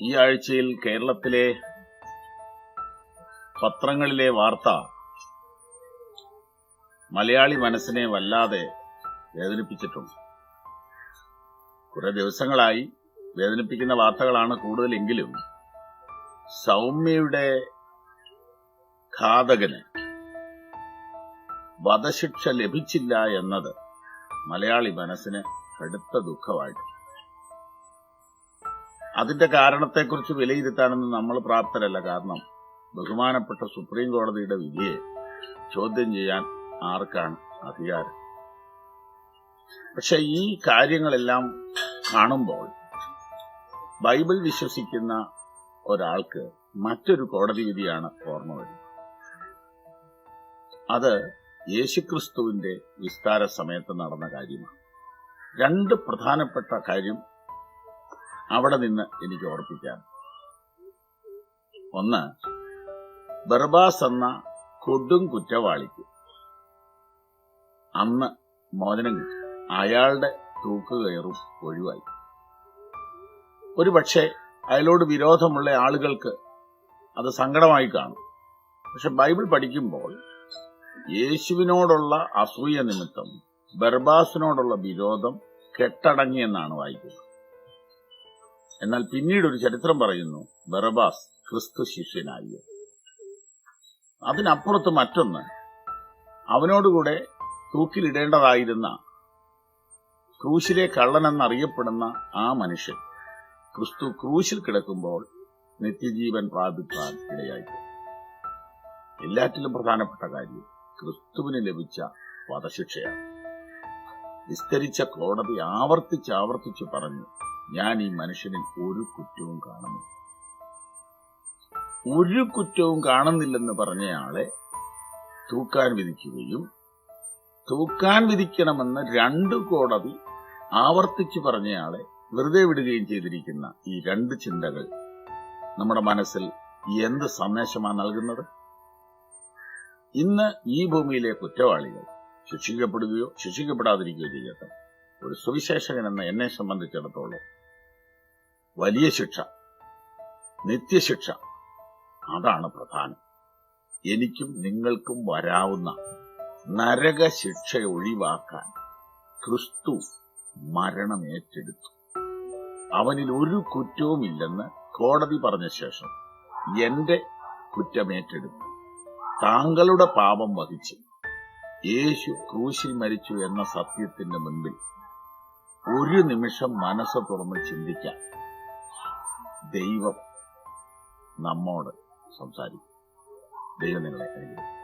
ഈ ആഴ്ചയിൽ കേരളത്തിലെ പത്രങ്ങളിലെ വാർത്ത മലയാളി മനസ്സിനെ വല്ലാതെ വേദനിപ്പിച്ചിട്ടുണ്ട്. കുറെ ദിവസങ്ങളായി വേദനിപ്പിക്കുന്ന വാർത്തകളാണ് കൂടുതലെങ്കിലും സൗമ്യയുടെ ഘാതകന് വധശിക്ഷ ലഭിച്ചില്ല എന്നത് മലയാളി മനസ്സിന് കടുത്ത ദുഃഖമായിട്ട് അതിന്റെ കാരണത്തെക്കുറിച്ച് വിലയിരുത്താനൊന്നും നമ്മൾ പ്രാപ്തരല്ല. കാരണം ബഹുമാനപ്പെട്ട സുപ്രീം കോടതിയുടെ വിധിയെ ചോദ്യം ചെയ്യാൻ ആർക്കാണ് അധികാരം? പക്ഷെ ഈ കാര്യങ്ങളെല്ലാം കാണുമ്പോൾ ബൈബിൾ വിശ്വസിക്കുന്ന ഒരാൾക്ക് മറ്റൊരു കോടതി വിധിയാണ് ഓർമ്മ വരുന്നത്. അത് യേശുക്രിസ്തുവിന്റെ വിസ്താര സമയത്ത് നടന്ന കാര്യമാണ്. രണ്ട് പ്രധാനപ്പെട്ട കാര്യം അവിടെ നിന്ന് എനിക്ക് ഓർപ്പിക്കാം. ഒന്ന് ബർബാസ് എന്ന കൊടും കുറ്റവാളിക്ക് അന്ന് മോചനം കിട്ടി. അയാളുടെ തൂക്കുകയറും ഒഴിവായി. ഒരുപക്ഷെ അയാളോട് വിരോധമുള്ള ആളുകൾക്ക് അത് സങ്കടമായി കാണും. പക്ഷെ ബൈബിൾ പഠിക്കുമ്പോൾ യേശുവിനോടുള്ള അസൂയ നിമിത്തം ബർബാസിനോടുള്ള വിരോധം കെട്ടടങ്ങിയെന്നാണ് വായിക്കുന്നത്. എന്നാൽ പിന്നീട് ഒരു ചരിത്രം പറയുന്നു ബറബാസ് ക്രിസ്തു ശിഷ്യനായി. അതിനപ്പുറത്ത് മറ്റൊന്ന് അവനോടുകൂടെ തൂക്കിലിടേണ്ടതായിരുന്ന ക്രൂശിലെ കള്ളനെന്നറിയപ്പെടുന്ന ആ മനുഷ്യൻ ക്രിസ്തു ക്രൂശിൽ കിടക്കുമ്പോൾ നിത്യജീവൻ പ്രാപിക്കാൻ ഇടയായി എല്ലാറ്റിലും പ്രധാനപ്പെട്ട കാര്യം ക്രിസ്തുവിന് ലഭിച്ച വധശിക്ഷയാണ്. വിസ്തരിച്ച കോടതി ആവർത്തിച്ച് ആവർത്തിച്ച് പറഞ്ഞു ഞാൻ ഈ മനുഷ്യനിൽ ഒരു കുറ്റവും കാണുന്നു ഒരു കുറ്റവും കാണുന്നില്ലെന്ന് പറഞ്ഞയാളെ തൂക്കാൻ വിധിക്കുകയും തൂക്കാൻ വിധിക്കണമെന്ന് രണ്ട് കോടതി ആവർത്തിച്ചു പറഞ്ഞയാളെ വെറുതെ വിടുകയും ചെയ്തിരിക്കുന്ന ഈ രണ്ട് ചിന്തകൾ നമ്മുടെ മനസ്സിൽ എന്ത് സന്ദേശമാണ് നൽകുന്നത്? ഇന്ന് ഈ ഭൂമിയിലെ കുറ്റവാളികൾ ശിക്ഷിക്കപ്പെടുകയോ ശിക്ഷിക്കപ്പെടാതിരിക്കുകയോ ചെയ്യട്ടെ. ഒരു സുവിശേഷകൻ എന്ന എന്നെ സംബന്ധിച്ചിടത്തോളം വലിയ ശിക്ഷ നിത്യശിക്ഷ അതാണ് പ്രധാനം. എനിക്കും നിങ്ങൾക്കും വരാവുന്ന നരക ശിക്ഷ ഒഴിവാക്കാൻ ക്രിസ്തു മരണം ഏറ്റെടുത്തു. അവനിൽ ഒരു കുറ്റവുമില്ലെന്ന് കോടതി പറഞ്ഞ ശേഷം എന്റെ കുറ്റമേറ്റെടുത്തു താങ്കളുടെ പാപം വഹിച്ച് യേശു ക്രൂശിൽ മരിച്ചു എന്ന സത്യത്തിന്റെ മുൻപിൽ ഒരു നിമിഷം മനസ്സ് തുറന്ന് ചിന്തിക്കാം. ദൈവം നമ്മോട് സംസാരിക്കും. ദൈവം നിങ്ങളെ അനുഗ്രഹിക്കും.